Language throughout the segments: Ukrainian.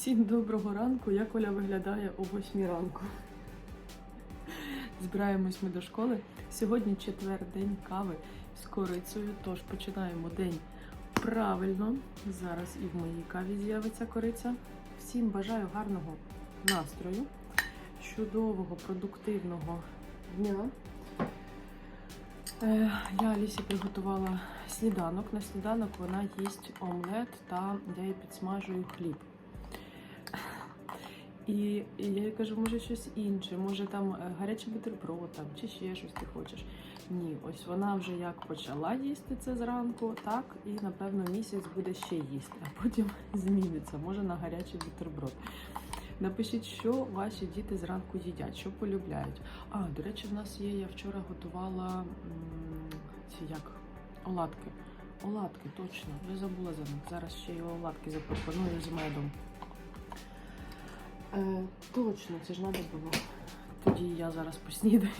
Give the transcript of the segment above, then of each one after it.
Всім доброго ранку. Як Оля виглядає о 8 ранку. Збираємось ми до школи. Сьогодні четвер, день кави з корицею. Тож починаємо день правильно. Зараз і в моїй каві з'явиться кориця. Всім бажаю гарного настрою, чудового, продуктивного дня. Е, Я Алісі приготувала сніданок. На сніданок вона їсть омлет та я їй підсмажую хліб. І, я їй кажу, може щось інше, може там е, гарячий бутерброд там, чи ще щось ти хочеш. Ні, ось вона вже як почала їсти це зранку, так, і напевно місяць буде ще їсти, а потім зміниться, може на гарячий бутерброд. Напишіть, що ваші діти зранку їдять, що полюбляють. А, до речі, в нас є, я вчора готувала ці як оладки. Оладки, точно, я забула за них. Зараз ще й оладки запропоную з медом. Е, точно, це ж треба було. Тоді я зараз поснідаю.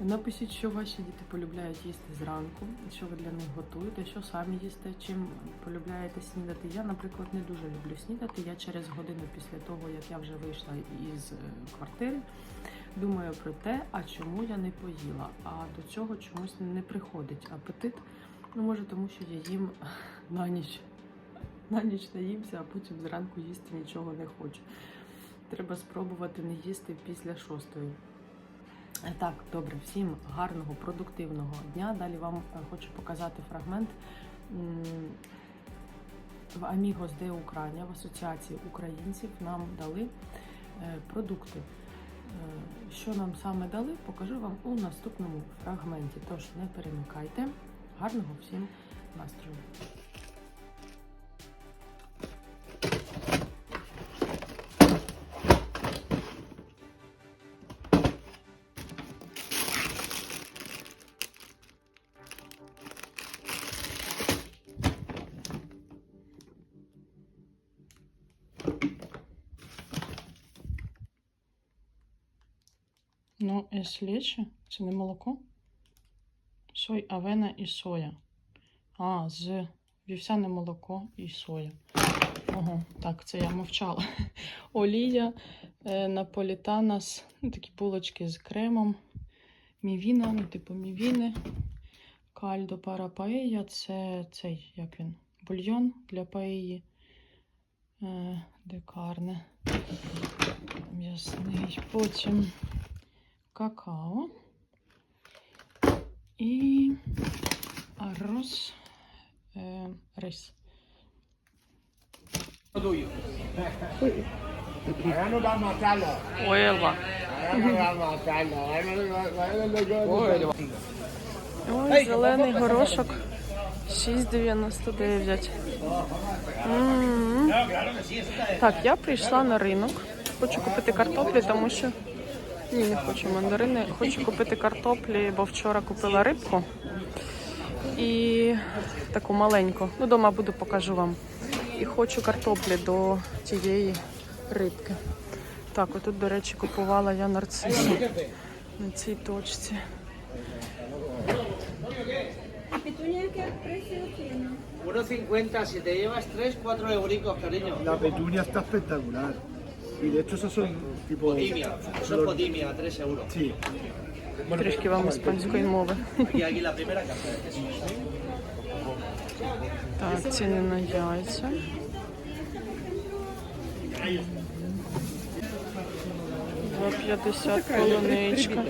Напишіть, що ваші діти полюбляють їсти зранку, що ви для них готуєте, що самі їсте, чим полюбляєте снідати. Я, наприклад, не дуже люблю снідати. Я через годину після того, як я вже вийшла із е, квартири, думаю про те, а чому я не поїла. А до цього чомусь не приходить апетит. Ну, може, тому що я їм на ніч. На ніч наїмся, а потім зранку їсти нічого не хочу. Треба спробувати не їсти після шостої. Так, добре, всім гарного, продуктивного дня. Далі вам е, хочу показати фрагмент в Amigos de Ukraine, в Асоціації українців нам дали е, продукти. Е, Що нам саме дали, покажу вам у наступному фрагменті. Тож не перемикайте. Гарного всім настрою. Ну, еслече, це не молоко. Сой, авена і соя. А, з вівсяне молоко і соя. Ого, так, це я мовчала. Олія, е, наполітанас, такі булочки з кремом, мівіна, ну, типу мівіни, кальдо пара паея, це цей, як він, бульйон для паеї. Е, де. М'ясний. Потім какао і арроз, е, рис. matarlo. Ой, зелений горошок 6,99. М. Так, я прийшла на ринок. Хочу купити картоплі, тому що. Ні, не хочу мандарини. Хочу купити картоплі, бо вчора купила рибку. І таку маленьку. Ну, дома буду покажу вам. І хочу картоплі до тієї рибки. Так, отут, до речі, купувала я нарциси на цій точці. ¿Petunia qué precio tiene? 1,50 si te llevas 3, 4 euricos, cariño. La petunia está espectacular. Y de hecho esas son tipo... Podimia, es podimia, 3 euros. Sí. Трішки вам іспанської мови. Y aquí la primera caja. Так, ціни на яйця. Два п'ятдесят полуничка,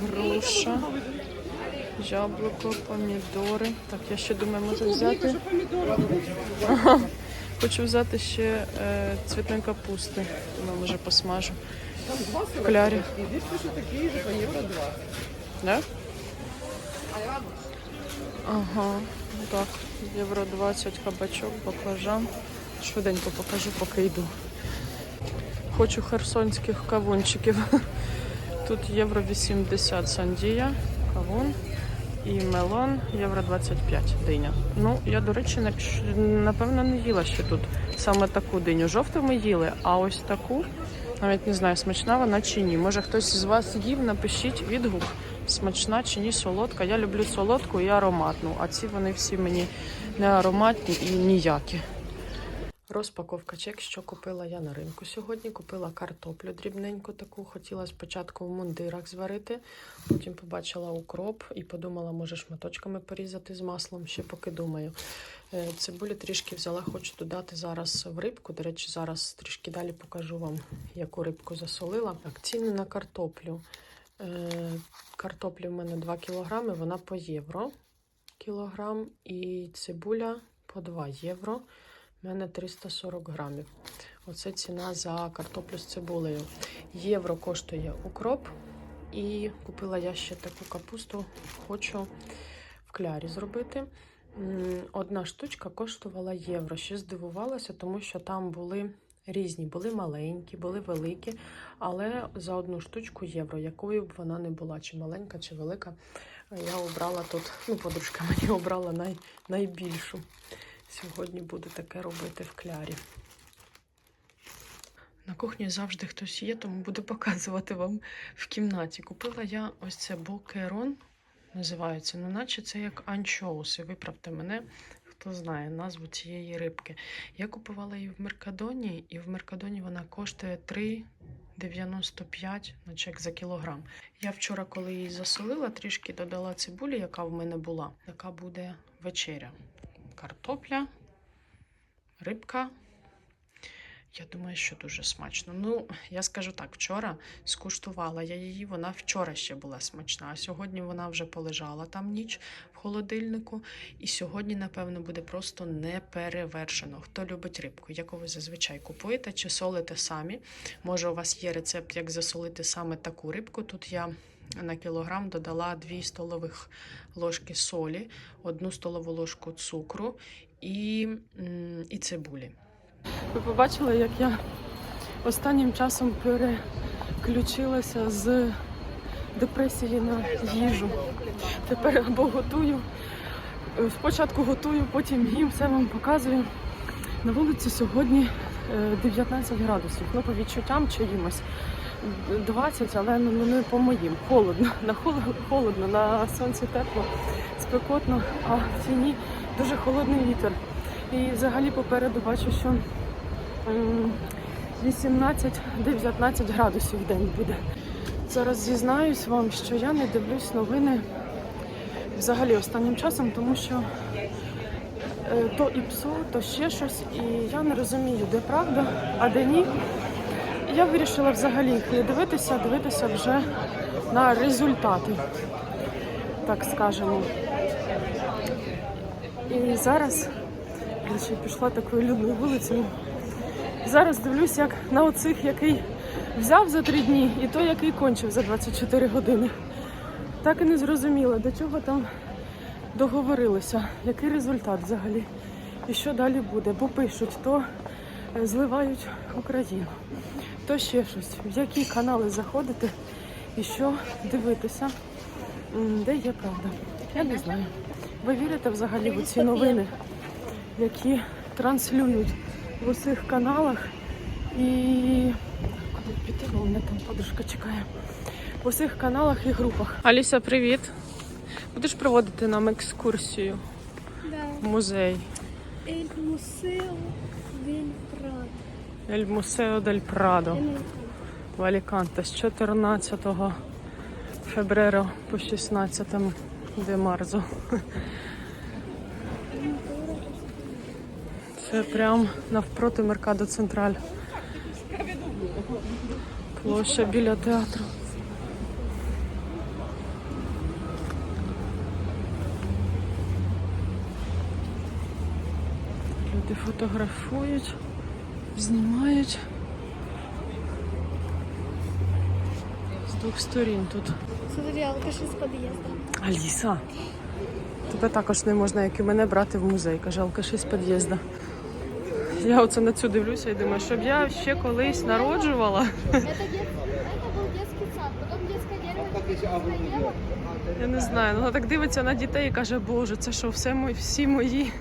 груша, яблуко, помідори. Так, я ще думаю, може взяти. Ага. Хочу взяти ще е, цвітної капусти. Думаю, може посмажу. В клярі. Да? Ага, так, євро 20 кабачок, баклажан. Швиденько покажу, поки йду. Хочу херсонських кавунчиків. Тут євро 80 сандія, кавун і мелон євро 25 диня. Ну, я, до речі, напевно, не їла ще тут саме таку диню. Жовту ми їли, а ось таку, навіть не знаю, смачна вона чи ні. Може хтось з вас їв, напишіть відгук, смачна чи ні, солодка. Я люблю солодку і ароматну, а ці вони всі мені не ароматні і ніякі. Розпаковка чек, що купила я на ринку сьогодні. Купила картоплю дрібненьку таку. Хотіла спочатку в мундирах зварити, потім побачила укроп і подумала, може шматочками порізати з маслом, ще поки думаю. Е, Цибулі трішки взяла, хочу додати зараз в рибку. До речі, зараз трішки далі покажу вам, яку рибку засолила. Так, ціни на картоплю. Е, Картоплі в мене 2 кілограми, вона по євро кілограм, і цибуля по 2 євро. У мене 340 грамів. Оце ціна за картоплю з цибулею. Євро коштує укроп. І купила я ще таку капусту, хочу в клярі зробити. Одна штучка коштувала євро. Ще здивувалася, тому що там були різні, були маленькі, були великі, але за одну штучку євро, якою б вона не була, чи маленька, чи велика. Я обрала тут, ну, подружка мені обрала най, найбільшу. Сьогодні буду таке робити в клярі. На кухні завжди хтось є, тому буду показувати вам в кімнаті. Купила я ось це бокерон, називається. Ну, наче це як анчоуси. Виправте мене, хто знає назву цієї рибки. Я купувала її в Меркадоні, і в Меркадоні вона коштує 3,95 на чек за кілограм. Я вчора, коли її засолила, трішки додала цибулі, яка в мене була. Яка буде вечеря. Картопля, рибка. Я думаю, що дуже смачно. Ну, я скажу так, вчора скуштувала я її, вона вчора ще була смачна, а сьогодні вона вже полежала там ніч в холодильнику. І сьогодні, напевно, буде просто неперевершено. Хто любить рибку, яку ви зазвичай купуєте чи солите самі. Може, у вас є рецепт, як засолити саме таку рибку. Тут я на кілограм додала 2 столових ложки солі, 1 столову ложку цукру і, і цибулі. Ви побачили, як я останнім часом переключилася з депресії на їжу. Тепер або готую. е, Спочатку готую, потім їм, все вам показую. На вулиці сьогодні е, 19 градусів. Ну, по відчуттям чиїмось 20, але ну, не по моїм. Холодно. На холодно, на сонці тепло, спекотно, а в тіні дуже холодний вітер. І взагалі попереду бачу, що 18-19 градусів в день буде. Зараз зізнаюсь вам, що я не дивлюсь новини взагалі останнім часом, тому що е, то і псо, то ще щось, і я не розумію, де правда, а де ні. Я вирішила взагалі їх не дивитися, дивитися вже на результати, так скажемо. І зараз ще пішла такою людною вулицею. Зараз дивлюсь, як на оцих, який взяв за три дні, і той, який кончив за 24 години. Так і не зрозуміла, до чого там договорилися, який результат взагалі. І що далі буде. Бо пишуть, то зливають Україну, то ще щось. В які канали заходити і що дивитися, де є правда. Я не знаю. Ви вірите взагалі в ці новини, які транслюють в усіх каналах і куди піти, бо мене там подружка чекає. В усіх каналах і групах. Аліса, привіт. Будеш проводити нам екскурсію Да. в музей El Museo del Prado. Ель Мусео дель Прадо в Аліканте з 14 февреро по 16 де марзо. Це прям навпроти Меркадо Централь. Площа біля театру. Люди фотографують, знімають. З двох сторін тут. Смотри, алкаши с подъезда. Аліса, тебе також не можна, як і мене, брати в музей, каже алкаші з під'їзду. Я оце на цю дивлюся і думаю, щоб я ще колись народжувала. Это, дет... это был детский сад, потом детское дерево. Я не знаю, ну, вона так дивиться на дітей і каже, Боже, це що, все мої, всі мої.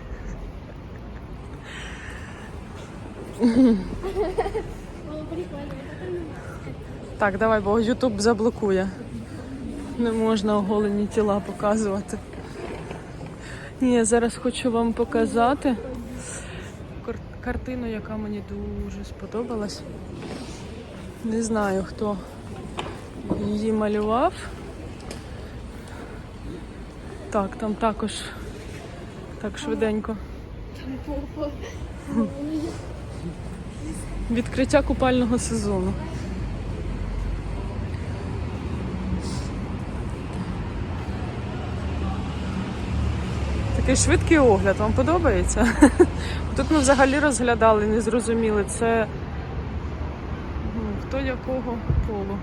Так, давай, бо Ютуб заблокує. Не можна оголені тіла показувати. Ні, я зараз хочу вам показати. Кар- картину, яка мені дуже сподобалась. Не знаю, хто її малював. Так, там також так швиденько. Відкриття купального сезону. Такий швидкий огляд, вам подобається? Тут ми взагалі розглядали, не зрозуміли, це хто якого полу.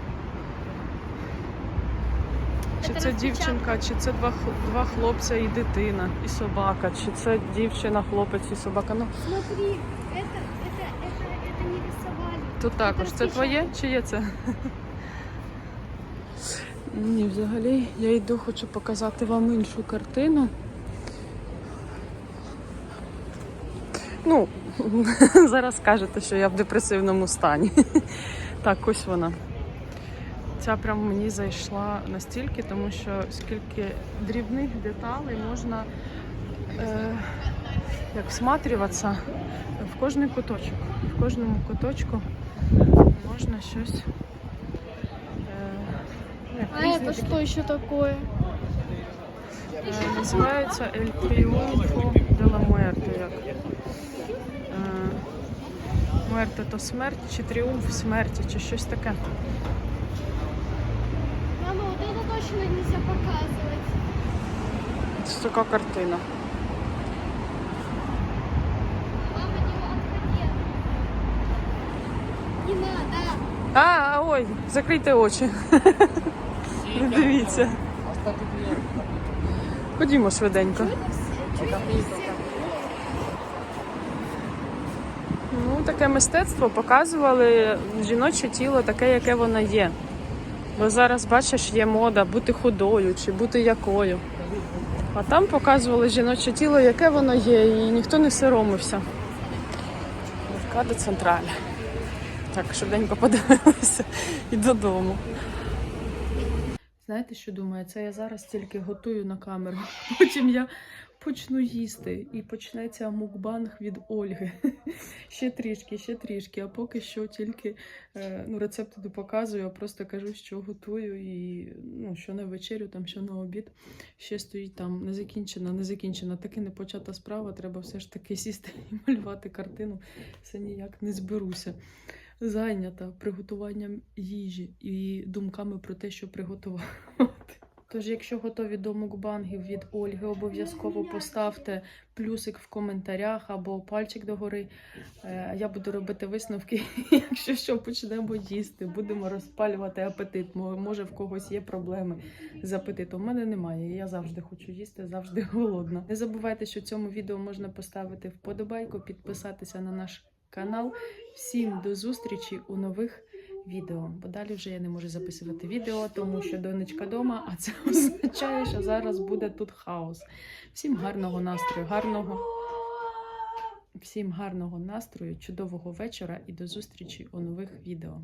Чи Це це дівчинка, чи це два, два хлопця і дитина, і собака, чи це дівчина, хлопець і собака. Ну, Смотри, Тут також. Це твоє чи є це? Ні, взагалі я йду, хочу показати вам іншу картину. Ну, зараз скажете, що я в депресивному стані. Так, ось вона. Ця прям мені зайшла настільки, тому що скільки дрібних деталей можна е, як всматрюватися в кожний куточок. В кожному куточку можна щось. Е, як А різні это такі- что еще такое? Е, Називається El Triunfo de la Muerte. Як. Е, Муерте то смерть, чи тріумф смерті, чи щось таке. Мама, вот это точно нельзя показывать. Це така картина. А, ой, закрийте очі. Не дивіться. Ходімо швиденько. Ну, таке мистецтво показували жіноче тіло таке, яке воно є. Бо зараз, бачиш, є мода бути худою чи бути якою. А там показували жіноче тіло, яке воно є, і ніхто не соромився. Аркада Централь. Так, швиденько подивилися і додому. Знаєте, що думаю? Це я зараз тільки готую на камеру. Потім я почну їсти і почнеться мукбанг від Ольги. Ще трішки, ще трішки. А поки що тільки е, ну, рецепти не показую, а просто кажу, що готую і ну, що на вечерю, там що на обід. Ще стоїть там не закінчена, не закінчена. Таки не почата справа. Треба все ж таки сісти і малювати картину. Все ніяк не зберуся зайнята приготуванням їжі і думками про те, що приготувати. Тож, якщо готові до мукбангів від Ольги, обов'язково поставте плюсик в коментарях або пальчик догори. Е, Я буду робити висновки. Якщо що, почнемо їсти, будемо розпалювати апетит. Може, в когось є проблеми з апетитом. У мене немає. Я завжди хочу їсти, завжди голодна. Не забувайте, що цьому відео можна поставити вподобайку, підписатися на наш канал. Всім до зустрічі у нових відео. Бо далі вже я не можу записувати відео, тому що донечка дома, а це означає, що зараз буде тут хаос. Всім гарного настрою, гарного. Всім гарного настрою, чудового вечора і до зустрічі у нових відео.